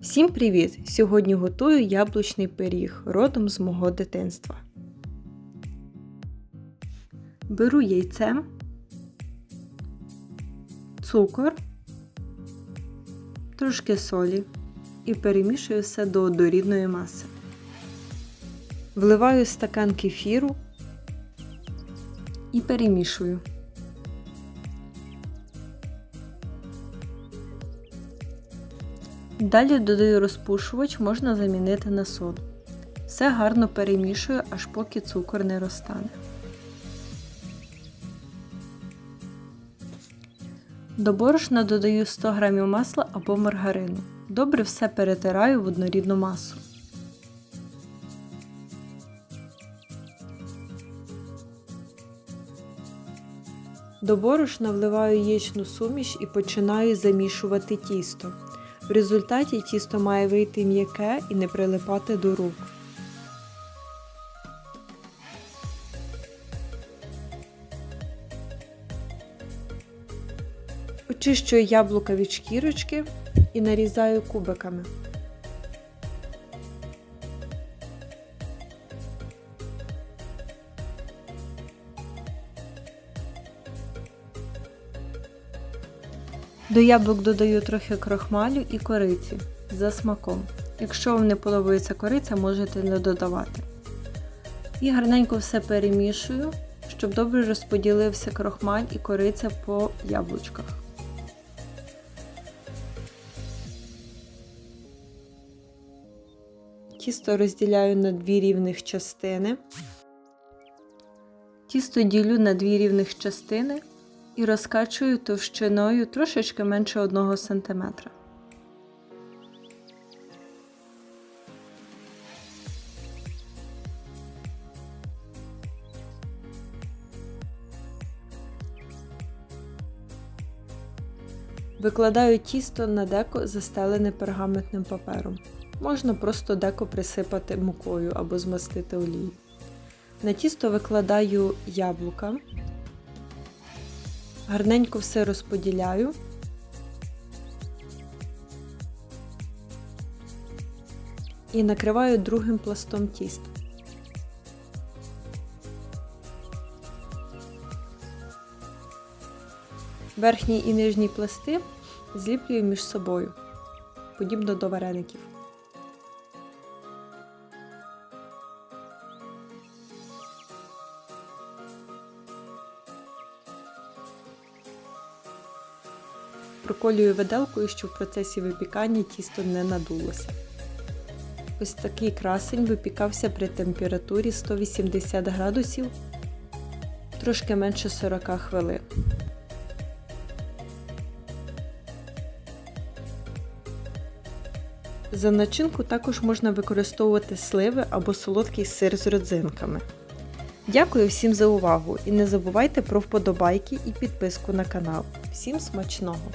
Всім привіт! Сьогодні готую яблучний пиріг родом з мого дитинства. Беру яйце, цукор, трошки солі і перемішую все до однорідної маси. Вливаю стакан кефіру і перемішую. Далі додаю розпушувач, можна замінити на соду. Все гарно перемішую, аж поки цукор не розтане. До борошна додаю 100 г масла або маргарину. Добре все перетираю в однорідну масу. До борошна вливаю яєчну суміш і починаю замішувати тісто. В результаті тісто має вийти м'яке і не прилипати до рук. Очищую яблука від шкірочки і нарізаю кубиками. До яблук додаю трохи крохмалю і кориці за смаком. Якщо вам не подобається кориця, можете не додавати. І гарненько все перемішую, щоб добре розподілився крохмаль і кориця по яблучках. Тісто розділяю на дві рівних частини. Тісто ділю на дві рівних частини і розкачую товщиною трошечки менше 1 см. Викладаю тісто на деко застелене пергаментним папером. Можна просто деко присипати мукою або змастити олією. На тісто викладаю яблука, гарненько все розподіляю. І накриваю другим пластом тіста. Верхній і нижній пласти зліплюю між собою, подібно до вареників. Проколюю виделкою, щоб в процесі випікання тісто не надулося. Ось такий красень випікався при температурі 180 градусів трошки менше 40 хвилин. За начинку також можна використовувати сливи або солодкий сир з родзинками. Дякую всім за увагу і не забувайте про вподобайки і підписку на канал. Всім смачного!